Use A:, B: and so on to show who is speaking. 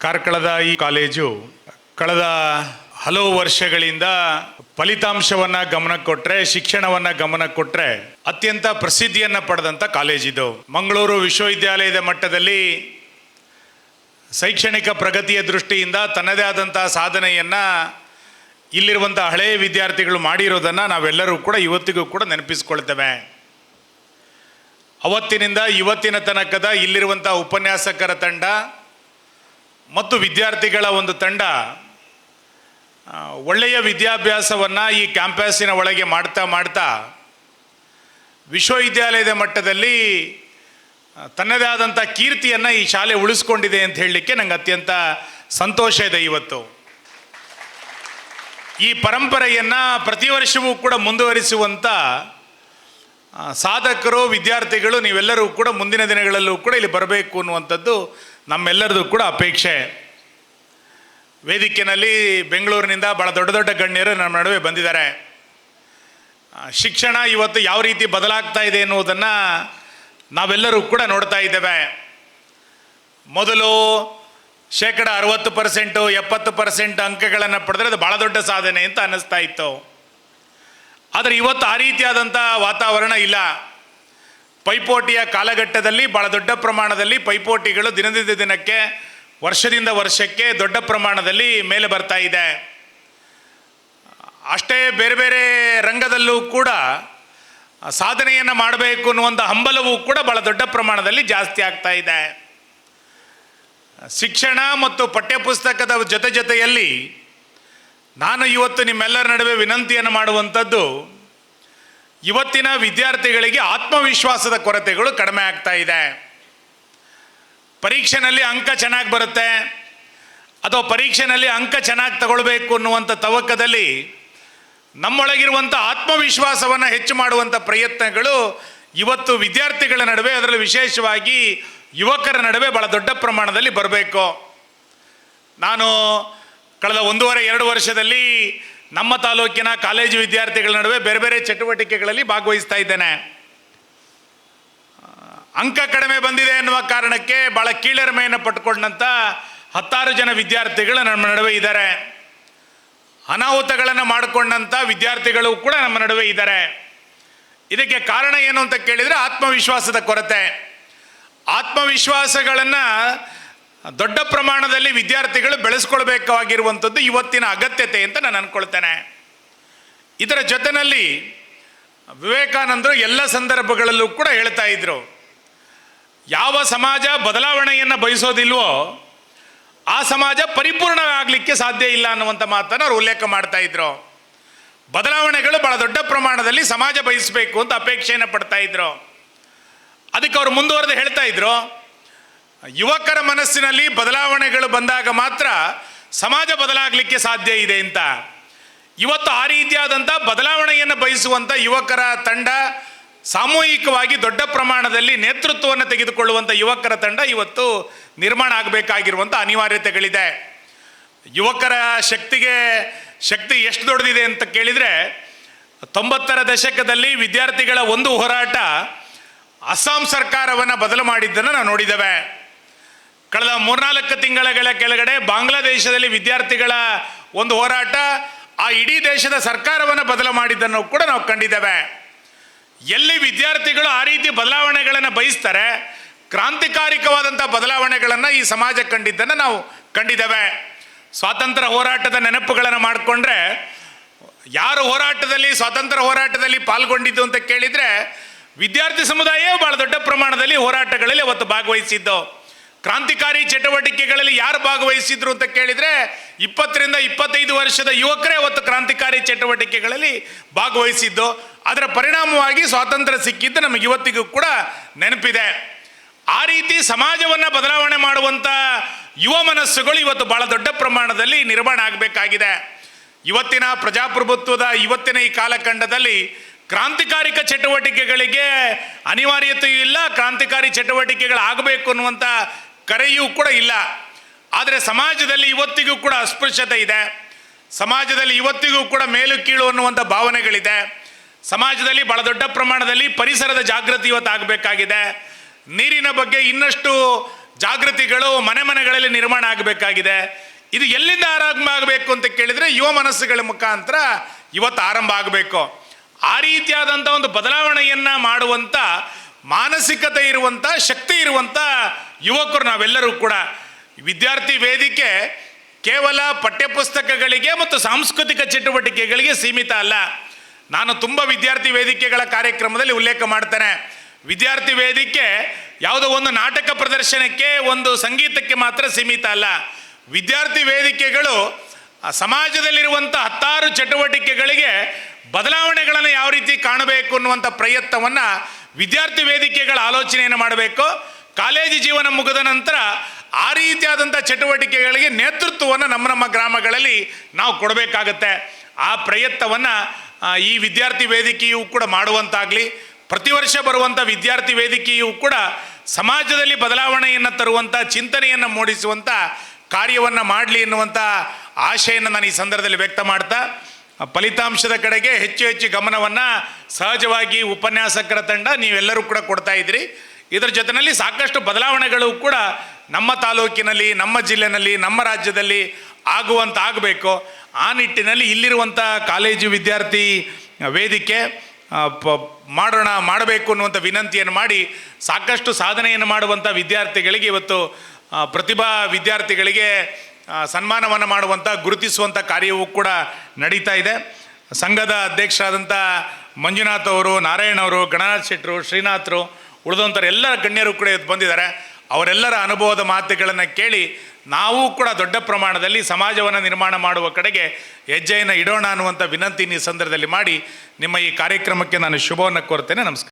A: ಕಾರ್ಕಳದ ಈ ಕಾಲೇಜು ಕಳೆದ ಹಲವು ವರ್ಷಗಳಿಂದ ಫಲಿತಾಂಶವನ್ನ ಗಮನ ಕೊಟ್ರೆ, ಶಿಕ್ಷಣವನ್ನ ಗಮನ ಕೊಟ್ರೆ ಅತ್ಯಂತ ಪ್ರಸಿದ್ಧಿಯನ್ನ ಪಡೆದಂತ ಕಾಲೇಜ್ ಇದು. ಮಂಗಳೂರು ವಿಶ್ವವಿದ್ಯಾಲಯದ ಮಟ್ಟದಲ್ಲಿ ಶೈಕ್ಷಣಿಕ ಪ್ರಗತಿಯ ದೃಷ್ಟಿಯಿಂದ ತನ್ನದೇ ಆದಂತಹ ಸಾಧನೆಯನ್ನ ಇಲ್ಲಿರುವಂತಹ ಹಳೆಯ ವಿದ್ಯಾರ್ಥಿಗಳು ಮಾಡಿರೋದನ್ನ ನಾವೆಲ್ಲರೂ ಕೂಡ ಇವತ್ತಿಗೂ ಕೂಡ ನೆನಪಿಸ್ಕೊಳ್ತೇವೆ. ಅವತ್ತಿನಿಂದ ಇವತ್ತಿನ ತನಕದ ಇಲ್ಲಿರುವಂತಹ ಉಪನ್ಯಾಸಕರ ತಂಡ ಮತ್ತು ವಿದ್ಯಾರ್ಥಿಗಳ ಒಂದು ತಂಡ ಒಳ್ಳೆಯ ವಿದ್ಯಾಭ್ಯಾಸವನ್ನು ಈ ಕ್ಯಾಂಪಸ್ಸಿನ ಒಳಗೆ ಮಾಡ್ತಾ ಮಾಡ್ತಾ ವಿಶ್ವವಿದ್ಯಾಲಯದ ಮಟ್ಟದಲ್ಲಿ ತನ್ನದೇ ಆದಂಥ ಕೀರ್ತಿಯನ್ನು ಈ ಶಾಲೆ ಉಳಿಸ್ಕೊಂಡಿದೆ ಅಂತ ಹೇಳಲಿಕ್ಕೆ ನಂಗೆ ಅತ್ಯಂತ ಸಂತೋಷ ಇದೆ ಇವತ್ತು. ಈ ಪರಂಪರೆಯನ್ನು ಪ್ರತಿ ವರ್ಷವೂ ಕೂಡ ಮುಂದುವರಿಸುವಂಥ ಸಾಧಕರು, ವಿದ್ಯಾರ್ಥಿಗಳು ನೀವೆಲ್ಲರೂ ಕೂಡ ಮುಂದಿನ ದಿನಗಳಲ್ಲೂ ಕೂಡ ಇಲ್ಲಿ ಬರಬೇಕು ಅನ್ನುವಂಥದ್ದು ನಮ್ಮೆಲ್ಲರದು ಕೂಡ ಅಪೇಕ್ಷೆ. ವೇದಿಕೆಯಲ್ಲಿ ಬೆಂಗಳೂರಿನಿಂದ ಭಾಳ ದೊಡ್ಡ ದೊಡ್ಡ ಗಣ್ಯರು ನಮ್ಮ ನಡುವೆ ಬಂದಿದ್ದಾರೆ. ಶಿಕ್ಷಣ ಇವತ್ತು ಯಾವ ರೀತಿ ಬದಲಾಗ್ತಾ ಇದೆ ಎನ್ನುವುದನ್ನು ನಾವೆಲ್ಲರೂ ಕೂಡ ನೋಡ್ತಾ ಇದ್ದೇವೆ. ಮೊದಲು ಶೇಕಡ ಅರವತ್ತು ಪರ್ಸೆಂಟು ಎಪ್ಪತ್ತು ಪರ್ಸೆಂಟ್ ಅಂಕಗಳನ್ನು ಪಡೆದ್ರೆ ಅದು ಭಾಳ ದೊಡ್ಡ ಸಾಧನೆ ಅಂತ ಅನ್ನಿಸ್ತಾ ಇತ್ತು. ಆದರೆ ಇವತ್ತು ಆ ರೀತಿಯಾದಂಥ ವಾತಾವರಣ ಇಲ್ಲ. ಪೈಪೋಟಿಯ ಕಾಲಘಟ್ಟದಲ್ಲಿ ಭಾಳ ದೊಡ್ಡ ಪ್ರಮಾಣದಲ್ಲಿ ಪೈಪೋಟಿಗಳು ದಿನದಿಂದ ದಿನಕ್ಕೆ, ವರ್ಷದಿಂದ ವರ್ಷಕ್ಕೆ ದೊಡ್ಡ ಪ್ರಮಾಣದಲ್ಲಿ ಮೇಲೆ ಬರ್ತಾ ಇದೆ. ಅಷ್ಟೇ ಬೇರೆ ಬೇರೆ ರಂಗದಲ್ಲೂ ಕೂಡ ಸಾಧನೆಯನ್ನು ಮಾಡಬೇಕು ಅನ್ನುವಂಥ ಹಂಬಲವೂ ಕೂಡ ಭಾಳ ದೊಡ್ಡ ಪ್ರಮಾಣದಲ್ಲಿ ಜಾಸ್ತಿ ಆಗ್ತಾ ಇದೆ. ಶಿಕ್ಷಣ ಮತ್ತು ಪಠ್ಯಪುಸ್ತಕದ ಜೊತೆ ಜೊತೆಯಲ್ಲಿ ನಾನು ಇವತ್ತು ನಿಮ್ಮೆಲ್ಲರ ನಡುವೆ ವಿನಂತಿಯನ್ನು ಮಾಡುವಂಥದ್ದು ಇವತ್ತಿನ ವಿದ್ಯಾರ್ಥಿಗಳಿಗೆ ಆತ್ಮವಿಶ್ವಾಸದ ಕೊರತೆಗಳು ಕಡಿಮೆ ಆಗ್ತಾ ಇದೆ. ಪರೀಕ್ಷೆನಲ್ಲಿ ಅಂಕ ಚೆನ್ನಾಗಿ ಬರುತ್ತೆ. ಅಥವಾ ಪರೀಕ್ಷೆನಲ್ಲಿ ಅಂಕ ಚೆನ್ನಾಗಿ ತಗೊಳ್ಬೇಕು ಅನ್ನುವಂಥ ತವಕದಲ್ಲಿ ನಮ್ಮೊಳಗಿರುವಂಥ ಆತ್ಮವಿಶ್ವಾಸವನ್ನು ಹೆಚ್ಚು ಮಾಡುವಂಥ ಪ್ರಯತ್ನಗಳು ಇವತ್ತು ವಿದ್ಯಾರ್ಥಿಗಳ ನಡುವೆ, ಅದರಲ್ಲಿ ವಿಶೇಷವಾಗಿ ಯುವಕರ ನಡುವೆ ಭಾಳ ದೊಡ್ಡ ಪ್ರಮಾಣದಲ್ಲಿ ಬರಬೇಕು. ನಾನು ಕಳೆದ ಒಂದೂವರೆ, ಎರಡು ವರ್ಷದಲ್ಲಿ ನಮ್ಮ ತಾಲೂಕಿನ ಕಾಲೇಜು ವಿದ್ಯಾರ್ಥಿಗಳ ನಡುವೆ ಬೇರೆ ಬೇರೆ ಚಟುವಟಿಕೆಗಳಲ್ಲಿ ಭಾಗವಹಿಸ್ತಾ ಇದ್ದೇನೆ. ಅಂಕ ಕಡಿಮೆ ಬಂದಿದೆ ಎನ್ನುವ ಕಾರಣಕ್ಕೆ ಭಾಳ ಕೀಳರಿಮೆಯನ್ನು ಪಟ್ಟುಕೊಂಡಂಥ ಹತ್ತಾರು ಜನ ವಿದ್ಯಾರ್ಥಿಗಳು ನಮ್ಮ ನಡುವೆ ಇದ್ದಾರೆ. ಅನಾಹುತಗಳನ್ನು ಮಾಡಿಕೊಂಡಂಥ ವಿದ್ಯಾರ್ಥಿಗಳು ಕೂಡ ನಮ್ಮ ನಡುವೆ ಇದ್ದಾರೆ. ಇದಕ್ಕೆ ಕಾರಣ ಏನು ಅಂತ ಕೇಳಿದರೆ ಆತ್ಮವಿಶ್ವಾಸದ ಕೊರತೆ. ಆತ್ಮವಿಶ್ವಾಸಗಳನ್ನು ದೊಡ್ಡ ಪ್ರಮಾಣದಲ್ಲಿ ವಿದ್ಯಾರ್ಥಿಗಳು ಬೆಳೆಸ್ಕೊಳ್ಬೇಕಾಗಿರುವಂಥದ್ದು ಇವತ್ತಿನ ಅಗತ್ಯತೆ ಅಂತ ನಾನು ಅಂದ್ಕೊಳ್ತೇನೆ ಇದರ ಜೊತೆಯಲ್ಲಿ ವಿವೇಕಾನಂದರು ಎಲ್ಲ ಸಂದರ್ಭಗಳಲ್ಲೂ ಕೂಡ ಹೇಳ್ತಾ ಇದ್ರು. ಯಾವ ಸಮಾಜ ಬದಲಾವಣೆಯನ್ನು ಬಯಸೋದಿಲ್ವೋ ಆ ಸಮಾಜ ಪರಿಪೂರ್ಣವಾಗಲಿಕ್ಕೆ ಸಾಧ್ಯ ಇಲ್ಲ ಅನ್ನುವಂಥ ಮಾತನ್ನು ಅವರು ಉಲ್ಲೇಖ ಮಾಡ್ತಾ ಇದ್ರು. ಬದಲಾವಣೆಗಳು ಬಹಳ ದೊಡ್ಡ ಪ್ರಮಾಣದಲ್ಲಿ ಸಮಾಜ ಬಯಸಬೇಕು ಅಂತ ಅಪೇಕ್ಷೆಯನ್ನು ಪಡ್ತಾ ಇದ್ರು. ಅದಕ್ಕೆ ಅವರು ಮುಂದುವರೆದು ಹೇಳ್ತಾ ಇದ್ರು. ಯುವಕರ ಮನಸ್ಸಿನಲ್ಲಿ ಬದಲಾವಣೆಗಳು ಬಂದಾಗ ಮಾತ್ರ ಸಮಾಜ ಬದಲಾಗಲಿಕ್ಕೆ ಸಾಧ್ಯ ಇದೆ ಅಂತ. ಇವತ್ತು ಆ ರೀತಿಯಾದಂಥ ಬದಲಾವಣೆಯನ್ನು ಬಯಸುವಂಥ ಯುವಕರ ತಂಡ ಸಾಮೂಹಿಕವಾಗಿ ದೊಡ್ಡ ಪ್ರಮಾಣದಲ್ಲಿ ನೇತೃತ್ವವನ್ನು ತೆಗೆದುಕೊಳ್ಳುವಂಥ ಯುವಕರ ತಂಡ ಇವತ್ತು ನಿರ್ಮಾಣ ಆಗಬೇಕಾಗಿರುವಂಥ ಅನಿವಾರ್ಯತೆಗಳಿದೆ. ಯುವಕರ ಶಕ್ತಿಗೆ ಶಕ್ತಿ ಎಷ್ಟು ದೊಡ್ಡದಿದೆ ಅಂತ ಕೇಳಿದರೆ ತೊಂಬತ್ತರ ದಶಕದಲ್ಲಿ ವಿದ್ಯಾರ್ಥಿಗಳ ಒಂದು ಹೋರಾಟ ಅಸ್ಸಾಂ ಸರ್ಕಾರವನ್ನು ಬದಲು ಮಾಡಿದ್ದನ್ನು ನಾವು ನೋಡಿದ್ದೇವೆ. ಕಳೆದ ಮೂರ್ನಾಲ್ಕು ತಿಂಗಳ ಕೆಳಗಡೆ ಬಾಂಗ್ಲಾದೇಶದಲ್ಲಿ ವಿದ್ಯಾರ್ಥಿಗಳ ಒಂದು ಹೋರಾಟ, ಆ ಇಡೀ ದೇಶದ ಸರ್ಕಾರವನ್ನು ಬದಲು ಮಾಡಿದ್ದನ್ನು ಕೂಡ ನಾವು ಕಂಡಿದ್ದೇವೆ. ಎಲ್ಲಿ ವಿದ್ಯಾರ್ಥಿಗಳು ಆ ರೀತಿ ಬದಲಾವಣೆಗಳನ್ನು ಬಯಸ್ತಾರೆ ಕ್ರಾಂತಿಕಾರಿಕವಾದಂಥ ಬದಲಾವಣೆಗಳನ್ನು ಈ ಸಮಾಜ ಕಂಡಿದ್ದನ್ನು ನಾವು ಕಂಡಿದ್ದೇವೆ. ಸ್ವಾತಂತ್ರ್ಯ ಹೋರಾಟದ ನೆನಪುಗಳನ್ನು ಮಾಡಿಕೊಂಡ್ರೆ, ಯಾರು ಹೋರಾಟದಲ್ಲಿ, ಸ್ವಾತಂತ್ರ್ಯ ಹೋರಾಟದಲ್ಲಿ ಪಾಲ್ಗೊಂಡಿದ್ದು ಅಂತ ಕೇಳಿದರೆ, ವಿದ್ಯಾರ್ಥಿ ಸಮುದಾಯವೇ ಭಾಳ ದೊಡ್ಡ ಪ್ರಮಾಣದಲ್ಲಿ ಹೋರಾಟಗಳಲ್ಲಿ ಅವತ್ತು ಭಾಗವಹಿಸಿದ್ದು. ಕ್ರಾಂತಿಕಾರಿ ಚಟುವಟಿಕೆಗಳಲ್ಲಿ ಯಾರು ಭಾಗವಹಿಸಿದ್ರು ಅಂತ ಕೇಳಿದರೆ ಇಪ್ಪತ್ತರಿಂದ ಇಪ್ಪತ್ತೈದು ವರ್ಷದ ಯುವಕರೇ ಅವತ್ತು ಕ್ರಾಂತಿಕಾರಿ ಚಟುವಟಿಕೆಗಳಲ್ಲಿ ಭಾಗವಹಿಸಿದ್ದು. ಅದರ ಪರಿಣಾಮವಾಗಿ ಸ್ವಾತಂತ್ರ್ಯ ಸಿಕ್ಕಿದ್ದು ನಮಗೆ ಇವತ್ತಿಗೂ ಕೂಡ ನೆನಪಿದೆ. ಆ ರೀತಿ ಸಮಾಜವನ್ನು ಬದಲಾವಣೆ ಮಾಡುವಂಥ ಯುವ ಮನಸ್ಸುಗಳು ಇವತ್ತು ಬಹಳ ದೊಡ್ಡ ಪ್ರಮಾಣದಲ್ಲಿ ನಿರ್ಮಾಣ ಆಗಬೇಕಾಗಿದೆ. ಇವತ್ತಿನ ಪ್ರಜಾಪ್ರಭುತ್ವದ ಇವತ್ತಿನ ಈ ಕಾಲಖಂಡದಲ್ಲಿ ಕ್ರಾಂತಿಕಾರಿಕ ಚಟುವಟಿಕೆಗಳಿಗೆ ಅನಿವಾರ್ಯತೆಯೂ ಇಲ್ಲ, ಕ್ರಾಂತಿಕಾರಿ ಚಟುವಟಿಕೆಗಳಾಗಬೇಕು ಅನ್ನುವಂಥ ಕರೆಯೂ ಕೂಡ ಇಲ್ಲ. ಆದರೆ ಸಮಾಜದಲ್ಲಿ ಇವತ್ತಿಗೂ ಕೂಡ ಅಸ್ಪೃಶ್ಯತೆ ಇದೆ. ಸಮಾಜದಲ್ಲಿ ಇವತ್ತಿಗೂ ಕೂಡ ಮೇಲು ಕೀಳು ಅನ್ನುವಂಥ ಭಾವನೆಗಳಿದೆ. ಸಮಾಜದಲ್ಲಿ ಬಹಳ ದೊಡ್ಡ ಪ್ರಮಾಣದಲ್ಲಿ ಪರಿಸರದ ಜಾಗೃತಿ ಇವತ್ತು ಆಗಬೇಕಾಗಿದೆ. ನೀರಿನ ಬಗ್ಗೆ ಇನ್ನಷ್ಟು ಜಾಗೃತಿಗಳು ಮನೆ ಮನೆಗಳಲ್ಲಿ ನಿರ್ಮಾಣ ಆಗಬೇಕಾಗಿದೆ. ಇದು ಎಲ್ಲಿಂದ ಆರಂಭ ಆಗಬೇಕು ಅಂತ ಕೇಳಿದರೆ ಯುವ ಮನಸ್ಸುಗಳ ಮುಖಾಂತರ ಇವತ್ತು ಆರಂಭ ಆಗಬೇಕು. ಆ ರೀತಿಯಾದಂಥ ಒಂದು ಬದಲಾವಣೆಯನ್ನು ಮಾಡುವಂಥ ಮಾನಸಿಕತೆ ಇರುವಂಥ ಶಕ್ತಿ ಇರುವಂಥ ಯುವಕರು ನಾವೆಲ್ಲರೂ ಕೂಡ ವಿದ್ಯಾರ್ಥಿ ವೇದಿಕೆ ಕೇವಲ ಪಠ್ಯಪುಸ್ತಕಗಳಿಗೆ ಮತ್ತು ಸಾಂಸ್ಕೃತಿಕ ಚಟುವಟಿಕೆಗಳಿಗೆ ಸೀಮಿತ ಅಲ್ಲ. ನಾನು ತುಂಬ ವಿದ್ಯಾರ್ಥಿ ವೇದಿಕೆಗಳ ಕಾರ್ಯಕ್ರಮದಲ್ಲಿ ಉಲ್ಲೇಖ ಮಾಡ್ತೇನೆ. ವಿದ್ಯಾರ್ಥಿ ವೇದಿಕೆ ಯಾವುದೋ ಒಂದು ನಾಟಕ ಪ್ರದರ್ಶನಕ್ಕೆ, ಒಂದು ಸಂಗೀತಕ್ಕೆ ಮಾತ್ರ ಸೀಮಿತ ಅಲ್ಲ. ವಿದ್ಯಾರ್ಥಿ ವೇದಿಕೆಗಳು ಸಮಾಜದಲ್ಲಿರುವಂಥ ಹತ್ತಾರು ಚಟುವಟಿಕೆಗಳಿಗೆ ಬದಲಾವಣೆಗಳನ್ನು ಯಾವ ರೀತಿ ಕಾಣಬೇಕು ಅನ್ನುವಂಥ ಪ್ರಯತ್ನವನ್ನು ವಿದ್ಯಾರ್ಥಿ ವೇದಿಕೆಗಳ ಆಲೋಚನೆಯನ್ನು ಮಾಡಬೇಕು. ಕಾಲೇಜು ಜೀವನ ಮುಗಿದ ನಂತರ ಆ ರೀತಿಯಾದಂಥ ಚಟುವಟಿಕೆಗಳಿಗೆ ನೇತೃತ್ವವನ್ನು ನಮ್ಮ ನಮ್ಮ ಗ್ರಾಮಗಳಲ್ಲಿ ನಾವು ಕೊಡಬೇಕಾಗತ್ತೆ. ಆ ಪ್ರಯತ್ನವನ್ನು ಈ ವಿದ್ಯಾರ್ಥಿ ವೇದಿಕೆಯು ಕೂಡ ಮಾಡುವಂತಾಗಲಿ, ಪ್ರತಿ ವರ್ಷ ಬರುವಂಥ ವಿದ್ಯಾರ್ಥಿ ವೇದಿಕೆಯು ಕೂಡ ಸಮಾಜದಲ್ಲಿ ಬದಲಾವಣೆಯನ್ನು ತರುವಂಥ, ಚಿಂತನೆಯನ್ನು ಮೂಡಿಸುವಂಥ ಕಾರ್ಯವನ್ನು ಮಾಡಲಿ ಎನ್ನುವಂಥ ಆಶೆಯನ್ನು ನಾನು ಈ ಸಂದರ್ಭದಲ್ಲಿ ವ್ಯಕ್ತ ಮಾಡ್ತಾ ಫಲಿತಾಂಶದ ಕಡೆಗೆ ಹೆಚ್ಚು ಹೆಚ್ಚು ಗಮನವನ್ನು ಸಹಜವಾಗಿ ಉಪನ್ಯಾಸಕರ ತಂಡ ನೀವೆಲ್ಲರೂ ಕೂಡ ಕೊಡ್ತಾ ಇದ್ದೀರಿ ಇದರ ಜೊತೆಯಲ್ಲಿ ಸಾಕಷ್ಟು ಬದಲಾವಣೆಗಳು ಕೂಡ ನಮ್ಮ ತಾಲೂಕಿನಲ್ಲಿ, ನಮ್ಮ ಜಿಲ್ಲೆನಲ್ಲಿ, ನಮ್ಮ ರಾಜ್ಯದಲ್ಲಿ ಆಗುವಂತ ಆಗಬೇಕು ಆ ನಿಟ್ಟಿನಲ್ಲಿ ಇಲ್ಲಿರುವಂಥ ಕಾಲೇಜು ವಿದ್ಯಾರ್ಥಿ ವೇದಿಕೆ ಪ- ಮಾಡೋಣ, ಮಾಡಬೇಕು ಅನ್ನುವಂಥ ವಿನಂತಿಯನ್ನು ಮಾಡಿ ಸಾಕಷ್ಟು ಸಾಧನೆಯನ್ನು ಮಾಡುವಂಥ ವಿದ್ಯಾರ್ಥಿಗಳಿಗೆ ಇವತ್ತು ಪ್ರತಿಭಾ ವಿದ್ಯಾರ್ಥಿಗಳಿಗೆ ಸನ್ಮಾನವನ್ನು ಮಾಡುವಂಥ ಗುರುತಿಸುವಂಥ ಕಾರ್ಯವೂ ಕೂಡ ನಡೀತಾ ಇದೆ. ಸಂಘದ ಅಧ್ಯಕ್ಷರಾದಂಥ ಮಂಜುನಾಥ್ ಅವರು, ನಾರಾಯಣ ಅವರು ಗಣನಾಥ್ ಶೆಟ್ಟರು, ಶ್ರೀನಾಥರು ಉಳಿದಂಥವ್ರು ಎಲ್ಲ ಗಣ್ಯರು ಕೂಡ ಇದು ಬಂದಿದ್ದಾರೆ. ಅವರೆಲ್ಲರ ಅನುಭವದ ಮಾತುಗಳನ್ನು ಕೇಳಿ ನಾವು ಕೂಡ ದೊಡ್ಡ ಪ್ರಮಾಣದಲ್ಲಿ ಸಮಾಜವನ್ನು ನಿರ್ಮಾಣ ಮಾಡುವ ಕಡೆಗೆ ಹೆಜ್ಜೆಯನ್ನು ಇಡೋಣ ಅನ್ನುವಂಥ ವಿನಂತಿ ಈ ಸಂದರ್ಭದಲ್ಲಿ ಮಾಡಿ ನಿಮ್ಮ ಈ ಕಾರ್ಯಕ್ರಮಕ್ಕೆ ನಾನು ಶುಭವನ್ನು ಕೋರ್ತೇನೆ. ನಮಸ್ಕಾರ.